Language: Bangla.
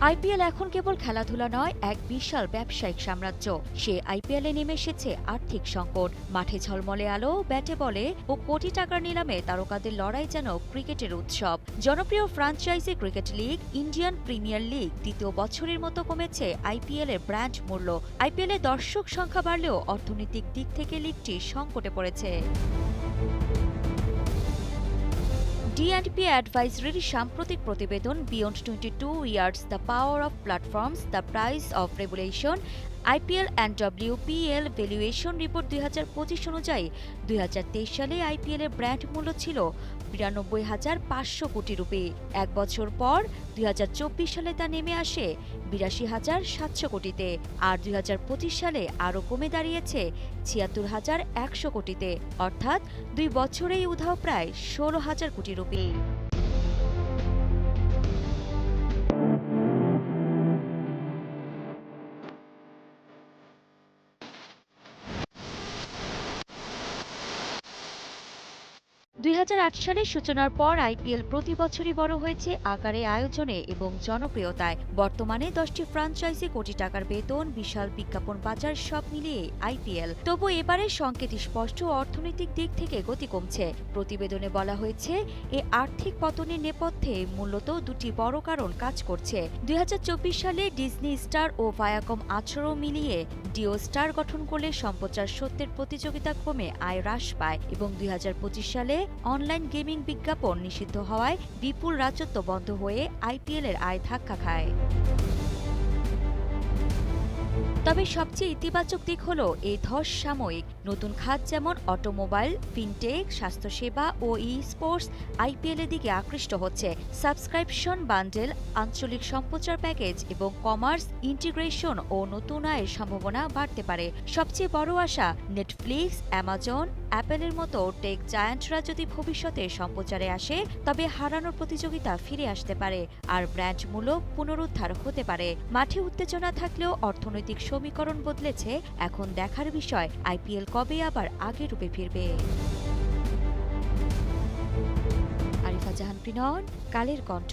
আইপিএল এখন কেবল খেলাধুলা নয়, এক বিশাল ব্যবসায়িক সাম্রাজ্য। সে আইপিএলে নেমে এসেছে আর্থিক সংকট। মাঠে ঝলমলে আলো, ব্যাটে বলে ও কোটি টাকার নিলামে তারকাদের লড়াই যেন ক্রিকেটের উৎসব। জনপ্রিয় franchise cricket league, Indian Premier League, দ্বিতীয় বছরের মতো কমেছে আইপিএল এর ব্র্যান্ড মূল্য। আইপিএল এ দর্শক সংখ্যা বাড়লেও অর্থনৈতিক দিক থেকে লিগটি সংকটে পড়েছে। ডিএন্ডপি অ্যাডভাইজরির সাম্প্রতিক প্রতিবেদন beyond twenty two years the power of platforms the price of regulation IPL and WPL valuation report দুই হাজার পঁচিশ অনুযায়ী দুই হাজার তেইশ সালে আইপিএল এর ব্র্যান্ড মূল্য ছিল বিরানব্বই হাজার পাঁচশো কোটি রুপি। এক বছর পর দুই হাজার চব্বিশ সালে তা নেমে আসে বিরাশি হাজার সাতশো কোটিতে আর দুই হাজার পঁচিশ সালে আরও কমে দাঁড়িয়েছে ছিয়াত্তর হাজার একশো কোটিতে। অর্থাৎ দুই বছরেই উধাও প্রায় ষোলো হাজার কোটি রুপি। দুই হাজার আট সালের সূচনার পর আইপিএল প্রতি বছরই বড় হয়েছে আকারে, আয়োজনে এবং জনপ্রিয়তায়। বর্তমানে দশটি ফ্রাঞ্চাইজি কোটি টাকার বেতন, বিশাল বিজ্ঞাপন বাজার সব মিলিয়ে আইপিএল। তবু এবারে সংকেত স্পষ্ট অর্থনৈতিক দিক থেকে গতি কমছে। প্রতিবেদনে বলা হয়েছে, এ আর্থিক পতনের নেপথ্যে মূলত দুটি বড় কারণ কাজ করছে। দুই হাজার চব্বিশ সালে ডিজনি স্টার ও ভায়াকম আছরও মিলিয়ে ডিও স্টার গঠন করলে সম্প্রচার সত্যের প্রতিযোগিতা কমে আয় হ্রাস পায় এবং দুই হাজার পঁচিশ সালে অনলাইন গেমিং বিজ্ঞাপন নিষিদ্ধ হওয়ায় বিপুল রাজত্ব বন্ধ হয়ে আইপিএল এর আয় ধাক্কা খায়। তবে সবচেয়ে ইতিবাচক দিক হল এই ধস সাময়িক। নতুন খাত যেমন অটোমোবাইল, ফিনটেক, স্বাস্থ্যসেবা ও ই স্পোর্টস আইপিএল এর দিকে আকৃষ্ট হচ্ছে। সাবস্ক্রিপশন বান্ডেল, আঞ্চলিক সম্প্রচার প্যাকেজ এবং কমার্স ইন্টিগ্রেশন ও নতুন আয়ের সম্ভাবনা বাড়তে পারে। সবচেয়ে বড় আশা নেটফ্লিক্স, অ্যামাজন অ্যাপেলের মতো টেক জায়ান্টরা যদি ভবিষ্যতে সম্প্রচারে আসে, তবে হারানোর প্রতিযোগিতা ফিরে আসতে পারে আর ব্র্যান্ড পুনরুদ্ধার হতে পারে। মাঠে উত্তেজনা থাকলেও অর্থনৈতিক সমীকরণ বদলেছে, এখন দেখার বিষয় আইপিএল কবে আবার আগের রূপে ফিরবে। আরিফা জাহান, প্রিনন, কালের কণ্ঠ।